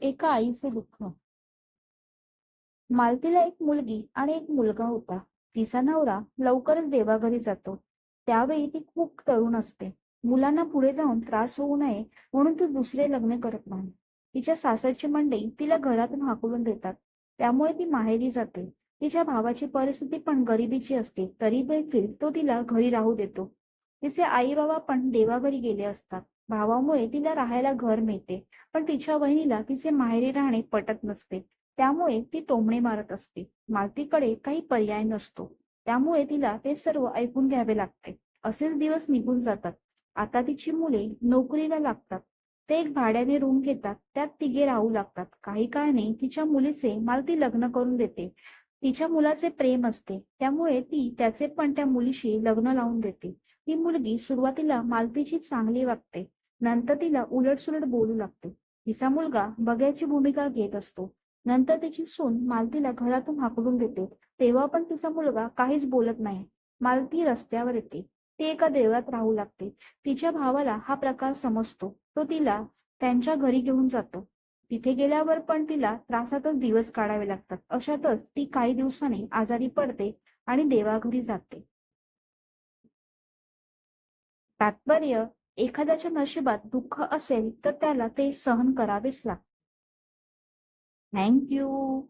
एका आईचे दुःख. मालतीला एक मुलगी आणि एक मुलगा होता. तिचा नवरा लवकरच देवाघरी जातो. त्यावेळी ती खूप तरुण असते. मुलांना पुढे जाऊन त्रास होऊ नये म्हणून ती दुसरे लग्न करत नाही. तिच्या सासरची मंडई तिला घरातून हाकलून देतात. त्यामुळे ती माहेरी जाते. तिच्या भावाची परिस्थिती पण गरिबीची असते. तरी देखील तो तिला घरी राहू देतो. तिचे आई बाबा पण देवाघरी गेले असतात. भावामुळे तिला राहायला घर मिळते. पण तिच्या बहिणीला तिचे माहेरी राहणे पटत नसते. त्यामुळे ती टोमणे मारत असते. मालतीकडे काही पर्याय नसतो. त्यामुळे तिला ते सर्व ऐकून घ्यावे लागते. असेच दिवस निघून जातात. आता तिची मुले नोकरीला लागतात. ते एक भाड्याने रूम घेतात. त्यात तिघे राहू लागतात. काही काळाने तिच्या मुलीचे मालती लग्न करून देते. तिच्या मुलाचे प्रेम असते. त्यामुळे ती त्याचे पण त्या मुलीशी लग्न लावून देते. ती मुलगी सुरुवातीला मालतीची चांगली वागते. नंतर तिला उलटसुलट बोलू लागते. तिचा मुलगा बघ्याची भूमिका घेत असतो. नंतर तिची सून मालतीला घरातून हाकलून देते. तेव्हा पण तिचा मुलगा काहीच बोलत नाही. मालती रस्त्यावर येते. ती एका देवळात राहू लागते. तिच्या भावाला हा प्रकार समजतो. तो तिला त्यांच्या घरी घेऊन जातो. तिथे गेल्यावर पण तिला त्रासातच दिवस काढावे लागतात. अशातच ती काही दिवसांनी आजारी पडते आणि देवाघरी जाते. तात्पर्य एखाद्याच्या नशिबात दुःख असेल तर त्याला ते सहन करावेच लागते. थँक्यू